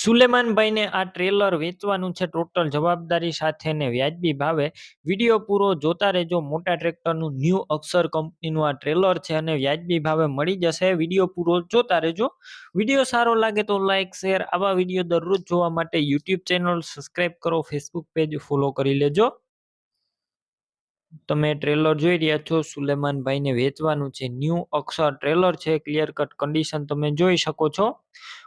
સુલેમાનભાઈને આ ટ્રેલર વેચવાનું છે ટોટલ જવાબદારી સાથે ને વ્યાજબી ભાવે. વીડિયો પૂરો જોતા રહેજો. મોટા ટ્રેક્ટરનું ન્યૂ અક્ષર કંપનીનું આ ટ્રેલર છે અને વ્યાજબી ભાવે મળી જશે. વીડિયો પૂરો જોતા રહેજો. વીડિયો સારો લાગે તો લાઇક શેર આવા વીડિયો દરરોજ જોવા માટે યુટ્યુબ ચેનલ સબસ્ક્રાઇબ કરો. ફેસબુક પેજ ફોલો કરી લેજો. તમે ટ્રેલર જોઈ રહ્યા છો, સુલેમાનભાઈને વેચવાનું છે ન્યૂ અક્ષર ટ્રેલર છે ક્લિયર કટ કન્ડિશન તમે જોઈ શકો છો.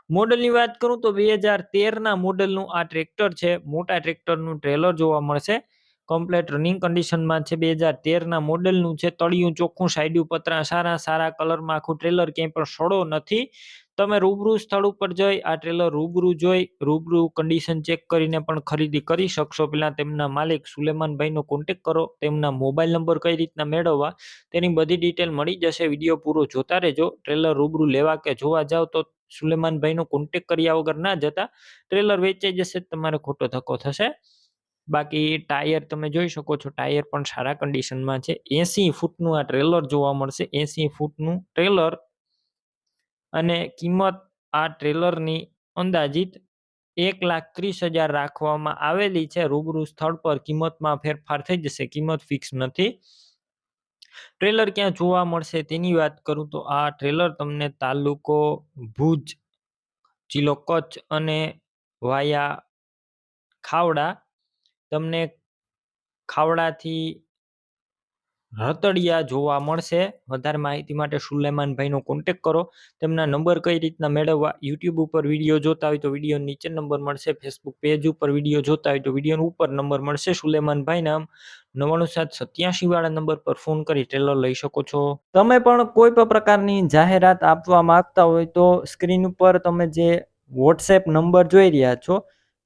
મોડલની વાત કરું તો બે હજાર તેરના મોડલનું આ ટ્રેક્ટર છે, મોટા ટ્રેક્ટરનું ટ્રેલર જોવા મળશે. કમ્પ્લેટ રનિંગ કન્ડિશનમાં છે બે હજાર તેરના મોડેલનું છે તળિયું ચોખ્ખું સાઈડ્યું પતરા સારા સારા કલરમાં આખું ટ્રેલર ક્યાંય પણ સડો નથી. તમે રૂબરૂ સ્થળ ઉપર જઈ, આ ટ્રેલર રૂબરૂ જોઈ, રૂબરૂ કન્ડિશન ચેક કરીને પણ ખરીદી કરી શકશો. પહેલાં તેમના માલિક સુલેમાનભાઈનો કોન્ટેક કરો, તેમના મોબાઈલ નંબર કઈ રીતના મેળવવા, તેની બધી ડિટેલ મળી જશે. વીડિયો પૂરો જોતા રહેજો. ટ્રેલર રૂબરૂ લેવા કે જોવા જાવ તો સુલેમાનભાઈનો કોન્ટેક કર્યા વગર ના જતા ટ્રેલર વેચાઈ જશે, તમારે ખોટો ધક્કો થશે. બાકી ટાયર તમે જોઈ શકો છો, ટાયર પણ સારા કન્ડિશનમાં છે. એસી ફૂટનું આ ટ્રેલર જોવા મળશે. એસી ફૂટનું ટ્રેલર અને કિંમત આ ટ્રેલરની અંદાજિત એક લાખ ત્રીસ હજાર રાખવામાં આવેલી છે. રૂબરૂ સ્થળ પર કિંમતમાં ફેરફાર થઈ જશે. કિંમત ફિક્સ નથી. ટ્રેલર ક્યાં જોવા મળશે તેની વાત કરું તો આ ટ્રેલર તમને તાલુકો ભુજ, જિલ્લો કચ્છ અને વાયા ખાવડા તમને ખાવડાથી રતડિયા જોવા મળશે. વધારે માહિતી માટે સુલેમાનભાઈનો કોન્ટેક કરો. તેમના નંબર કઈ રીતના મેળવવા યુટ્યુબ ઉપર વીડિયો જોતા હોય તો વીડિયો નીચે નંબર મળશે. ફેસબુક પેજ ઉપર વીડિયો જોતા હોય તો વીડિયો ઉપર નંબર મળશે. સુલેમાનભાઈ નામ નવ્વાણું સાત સત્યાસી વાળા નંબર પર ફોન કરી ટ્રેલર લઈ શકો છો. તમે પણ કોઈ પણ પ્રકારની જાહેરાત આપવા માંગતા હોય તો સ્ક્રીન ઉપર તમે જે વોટ્સએપ નંબર જોઈ રહ્યા છો